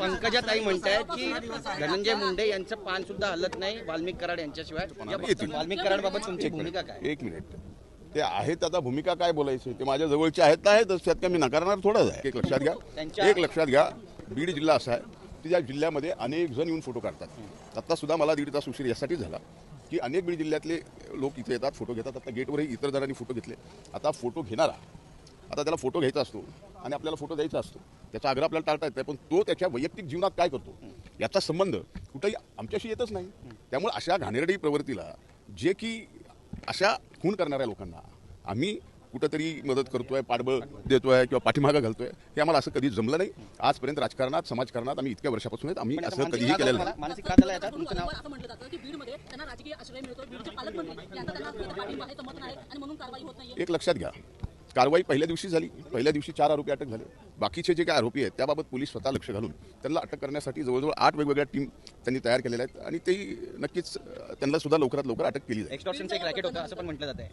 पंकजाताई म्हणतायत की धनंजय मुंडे यांचं पान सुद्धा हलत नाही वाल्मिक कराड यांच्याशिवाय. वाल्मिक कराड तुमची भूमिका काय? एक मिनिट. ते आहेत आता भूमिका काय बोलायची? ते माझ्या जवळचे आहेत तर आहेतच त्यात काय मी नकारणार थोडंच आहे. एक लक्षात घ्या. एक लक्षात घ्या. बीड जिल्हा असा आहे की ज्या जिल्ह्यामध्ये अनेक जण येऊन फोटो काढतात. आता सुद्धा मला दीड तास उशीर यासाठी झाला की अनेक बीड जिल्ह्यातले लोक इथे येतात फोटो घेतात. आता गेटवरही इतर जणांनी फोटो घेतले. आता फोटो घेणारा आता त्याला फोटो घ्यायचा असतो आणि आपल्याला फोटो द्यायचा असतो. त्याचा आग्रह आपल्याला टाळता येत पण तो त्याच्या वैयक्तिक जीवनात काय करतो? याचा संबंध कुठेही आमच्याशी येतच नाही. त्यामुळे अशा घाणेरडी प्रवृत्तीला जे की अशा खून करणाऱ्या लोकांना आम्ही कुठंतरी मदत करतोय पाठबळ देतोय किंवा पाठीमागं घालतोय हे आम्हाला असं कधी जमलं नाही. आजपर्यंत राजकारणात समाजकारणात आम्ही इतक्या वर्षापासून आहेत आम्ही असं कधीही केलेलं नाही. एक लक्षात घ्या कारवाई पहिल्या दिवशी झाली. पहिल्या दिवशी चार आरोपी अटक झाले. बाकीचे जे काही आरोपी आहेत त्याबाबत पोलीस स्वतः लक्ष घालून त्यांना अटक करण्यासाठी जवळजवळ आठ वेगवेगळ्या टीम त्यांनी तयार केलेल्या आहेत आणि तेही नक्कीच त्यांना सुद्धा लवकरात लवकर अटक केली जाईल.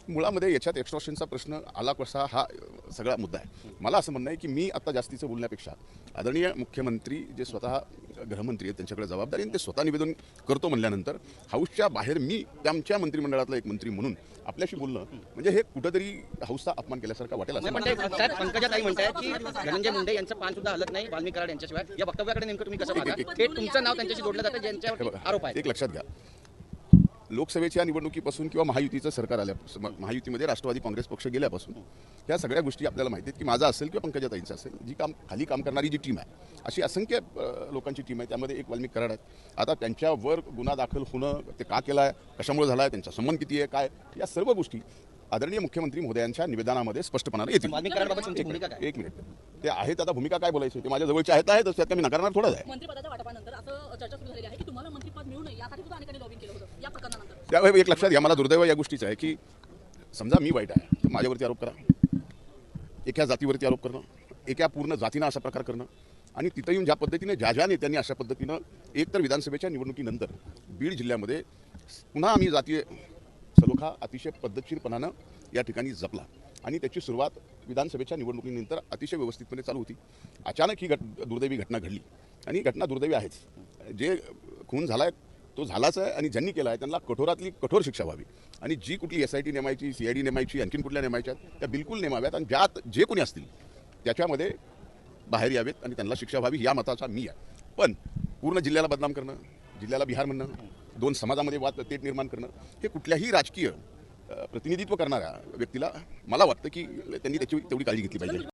मुळामध्ये याच्यात एक्स्ट्रॉशनचा प्रश्न आला कसा हा सगळा मुद्दा आहे. मला असं म्हणणं आहे की मी आता जास्तीचं बोलण्यापेक्षा आदरणीय मुख्यमंत्री जे स्वतः गृहमंत्री आहेत त्यांच्याकडे जबाबदारी आणि ते स्वतः निवेदन करतो म्हणल्यानंतर हाऊसच्या बाहेर मी त्यांच्या मंत्रिमंडळातला एक मंत्री म्हणून आपल्याशी बोलणं म्हणजे हे कुठंतरी हाऊसचा अपमान केल्यासारखं वाटेल असं मुंडे यांचं पान सुद्धा हलत नाही वाल्मिक कराड यांच्याशिवाय. या वक्तव्याकडे नेमकं तुम्ही कसं पाहता थेट तुमचं नाव त्यांच्याशी जोडलं जातं ज्यांच्यावर आरोप आहे एक लक्षात घ्या. लोकसभेच्या निवडणुकीपासून किंवा महायुतीचं सरकार आल्यापासून महायुतीमध्ये राष्ट्रवादी काँग्रेस पक्ष गेल्यापासून ह्या सगळ्या गोष्टी आपल्याला माहिती आहेत की माझा असेल किंवा पंकजाताईंचा असेल जी काम खाली काम करणारी जी टीम आहे अशी असंख्य लोकांची टीम आहे. त्यामध्ये एक वाल्मिक कराड आहेत. आता त्यांच्यावर गुन्हा दाखल होणं ते का केला आहे कशामुळे झाला आहे त्यांचा संबंध किती आहे काय या सर्व गोष्टी आदरणीय मुख्यमंत्री महोदयांच्या निवेदनामध्ये स्पष्टपणे येतील. एक मिनिट. ते आहेत आता भूमिका काय बोलायची? ते माझ्या जवळचे आहेत आहेतच त्यात मी नकारणार थोडंच आहे. मंत्रिपदाच्या वाटपानंतर असं चर्चा सुरू झालेली आहे की तुम्हाला मंत्रिपद मिळू नये यासाठी सुद्धा अनेकांनी लॉबिंग केलं होतं. या प्रकरणानंतर. त्यावेळी एक लक्षात घ्या मला दुर्दैव या गोष्टीचं आहे की समजा मी वाईट आहे तर माझ्यावरती आरोप करा. एका जातीवरती आरोप करणं एका पूर्ण जातीनं असा प्रकार करणं आणि तिथं येऊन ज्या पद्धतीने ज्या ज्या नेत्यांनी अशा पद्धतीनं एकतर विधानसभेच्या निवडणुकीनंतर बीड जिल्ह्यामध्ये पुन्हा आम्ही जातीय सलोखा अतिशय पद्धतशीरपणानं या ठिकाणी जपला. आणि त्याची सुरुवात विधानसभेच्या निवडणुकीनंतर अतिशय व्यवस्थितपणे चालू होती. अचानक ही घट दुर्दैवी घटना घडली. आणि ही घटना दुर्दैवी आहेच. जे खून झाला आहे तो झालाच आहे आणि ज्यांनी केला आहे त्यांना कठोरातली कठोर शिक्षा व्हावी. आणि जी कुठली एस आय टी नेमायची सी आय डी नेमायची आणखीन कुठल्या नेमायच्या आहेत, त्या बिलकुल नेमाव्यात आणि ज्यात जे कोणी असतील त्याच्यामध्ये बाहेर यावेत आणि त्यांना शिक्षा व्हावी या मताचा मी आहे. पण पूर्ण जिल्ह्याला बदनाम करणं जिल्ह्याला बिहार म्हणणं दोन समाजामध्ये वाद तेट निर्माण करणं हे कुठल्याही राजकीय प्रतिनिधित्व करणाऱ्या व्यक्तीला मला वाटतं की त्यांनी त्याची तेवढी काळजी घेतली पाहिजे.